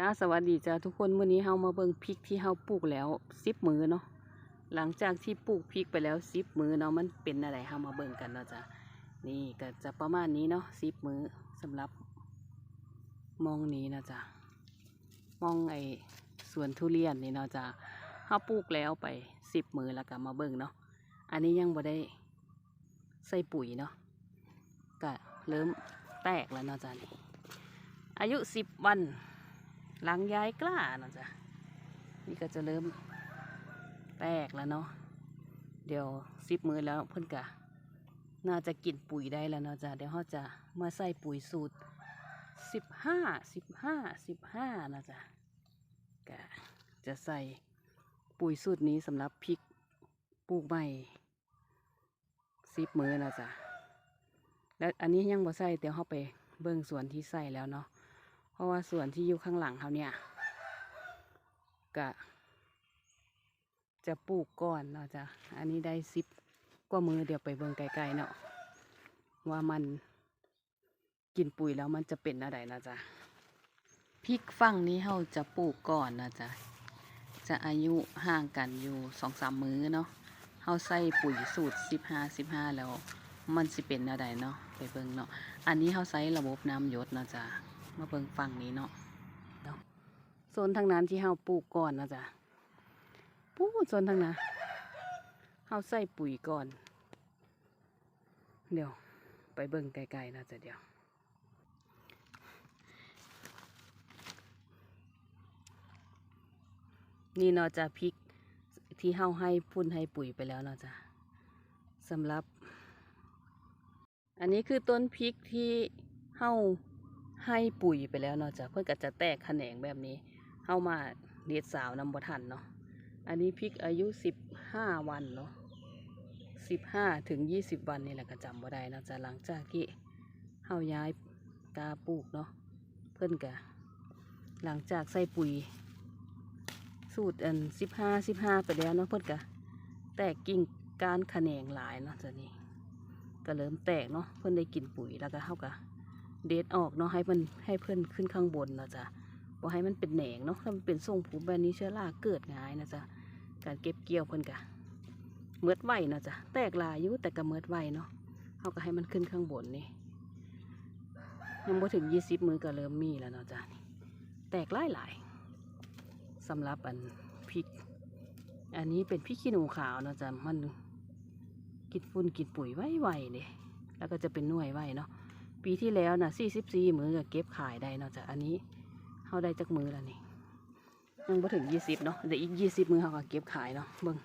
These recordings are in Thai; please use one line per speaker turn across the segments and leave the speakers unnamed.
จ้าสวัสดีจ้าทุกคนมื้อนี้เฮามาเบิ่งพริกที่เฮาปลูกแล้วสิบมือเนาะหลังจากที่ปลูกพริกไปแล้วสิบมือเนาะมันเป็นอะไรเฮามาเบิ่งกันเนาะจ้านี่ก็จะประมาณนี้เนาะสิบมือสำหรับ มองนี้นะจ้ามองไอ้สวนทุเรียนนี่เนาะจ้าเฮาปลูกแล้วไปสิบมือแล้วก็มาเบิ่งเนาะอันนี้ยังบ่ได้ใส่ปุ๋ยเนาะก็เริ่มแตกแล้วเนาะจ้านี่อายุสิบวัน หลังย้ายกล้านะจ๊ะนี่ก็จะเริ่มแตกแล้วเนาะเดี๋ยวซิบมือแล้วเพิ่อนกะน่าจะกินปุ๋ยได้แล้วเนาะจ๊ะเดี๋ยวเขาจะมาใส่ปุ๋ยสูตรสิบห้าสิบห้าสิบห้านะจ๊ะกะจะใส่ปุ๋ยสูตรนี้สำหรับพริกปลูกใหม่สิบมือนะจ๊ะแล้วอันนี้ยังบ่ใส่เดี๋ยวเขาไปเบิ่งส่วนที่ใส่แล้วเนาะ เพราะว่าส่วนที่อยู่ข้างหลังเขาเนี่ยกะจะปลูกก่อนเนาะจ้ะอันนี้ได้สิบกว่ามือเดี๋ยวไปเบิ่งไกลๆเนาะว่ามันกินปุ๋ยแล้วมันจะเป็นอะไรนะจ๊ะพริกฝั่งนี้เขาจะปลูกก่อนนะจ๊ะจะอายุห่างกันอยู่สองสามมื้อเนาะเขาใส่ปุ๋ยสูตรสิบห้าสิบห้าแล้ว มันสิเป็นอะไรเนาะไปเบิ่งเนาะอันนี้เขาใช้ระบบน้ำหยศนะจ๊ะ มาเบิ่งฝั่งนี้เนาะเนาะโซนทางนั้นที่เฮาปลูกก่อนนะจ๊ะปูโซนทางนั้นเฮาใส่ปุ๋ยก่อน เดี๋ยว ไปเบิ่งไกลๆนะจ๊ะเดี๋ยวนี่เนาะจะพริกที่เฮาให้พุ่นให้ปุ๋ยไปแล้วเนาะจ๊ะสำหรับ อันนี้คือต้นพริกที่เฮา ให้ปุ๋ยไปแล้วเนาะจ้ะเพื่อนก็จะแตกแขนงแบบนี้เข้ามาเด็ดสาวนำบ่ทันเนาะอันนี้พริกอายุสิบห้าวันเนาะสิบห้าถึงยี่สิบวันนี่แหละก็จำบ่ได้เนาะจ้ะหลังจากที่เฮาย้ายกาปลูกเนาะเพื่อนก็หลังจากใส่ปุ๋ย สูตรอันสิบห้าสิบห้าไปแล้วเนาะเพื่อนก็แตกกิ่งกานแขนงหลายเนาะจ้ะนี่ก็เริ่มแตกเนาะเพื่อนได้กินปุ๋ยแล้วก็เฮาก็ เดดออกเนาะให้มันให้เพื่อนขึ้นข้างบนเนาะจ๊ะบ่ให้มันเป็นแหนงเนาะถ้ามันเป็นทรงผมแบบนี้เชื้อราเกิดง่ายนะจ๊ะการเก็บเกี่ยวเพิ่อนกะเมือดไวเนาะจ๊ะแตกลายอยู่แต่ก็เมือดไวเนาะเขาก็ให้มันขึ้นข้างบนนี่ยังบ่ถึงยี่สิบมือก็เริ่มมีแล้วเนาะจ๊ะแตกหลายหลายสำหรับอันพริก อันนี้เป็นพริกขี้หนูขาวเนาะจ๊ะมันกินฝุ่นกินปุ๋ยไวๆเนี่ยแล้วก็จะเป็นหน่วยไวเนาะ ปีที่แล้วนะสี่สิบสี่มือก็เก็บขายได้เนาะจ้ะอันนี้เขาได้จากมือแล้วนี่ยังไม่ถึงยี่สิบเนาะเดี๋ยวอีกยี่สิบมือเขาก็เก็บขายเนาะเบิ่ง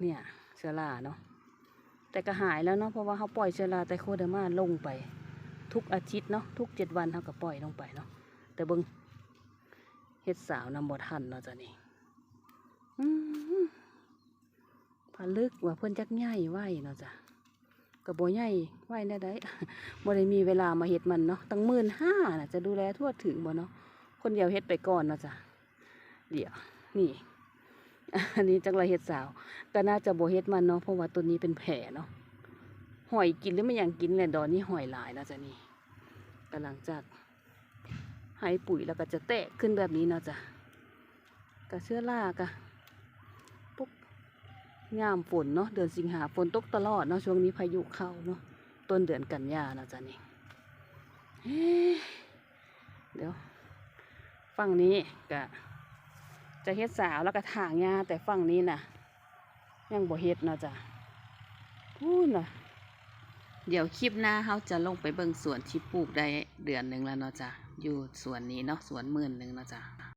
เนี่ยเชื้อราเนาะแต่ก็หายแล้วเนาะเพราะว่าเขาปล่อยเชื้อราไตโคเดอร์มาลงไป ทุกอาทิตย์เนาะทุกเจ็ดวันเขาก็ปล่อยลงไปเนาะแต่เบิ่งเฮ็ดสาวนำบทันเนาะจ้ะนี่อืมผาลึกว่าเพิ่อนจักใหญ่ไหวเนาะจ้ะ กับโบใหญ่ไหวแน่ได้บ่ได้มีเวลามาเฮ็ดมันเนาะตั้งหมื่นห้าน่ะจะดูแลทั่วถึงบ่เนาะคนเดียวเฮ็ดไปก่อนเนาะจ้ะเดี๋ยวนี่อันนี้จังไรเฮ็ดสาว ก็น่าจะโบเฮ็ดมันเนาะเพราะว่าตัวนี้เป็นแผลเนาะหอยกินหรือไม่อย่างกินแหละดอนนี้หอยหลายนะจ้ะนี่ก็หลังจากให้ปุ๋ยแล้วก็จะแตกขึ้นแบบนี้เนาะจ้ะก็เชื้อรากะ ยามฝนเนาะเดือนสิงหาฝนตกตลอดเนาะช่วงนี้พายุเข้าเนาะต้นเดือนกันยาเนาะจ้ะนี่เดี๋ยวฝั่งนี้ก็จะเฮ็ดสาวแล้วก็ถางหญ้าแต่ฝั่งนี้น่ะ ยังบ่เฮ็ดเนาะจ้ะพูดนะเดี๋ยวคลิปหน้าเขาจะลงไปเบิ่งสวนที่ปลูกได้เดือนหนึ่งแล้วเนาะจ้ะอยู่สวนนี้เนาะสวนหมื่นหนึ่งเนาะจ้ะ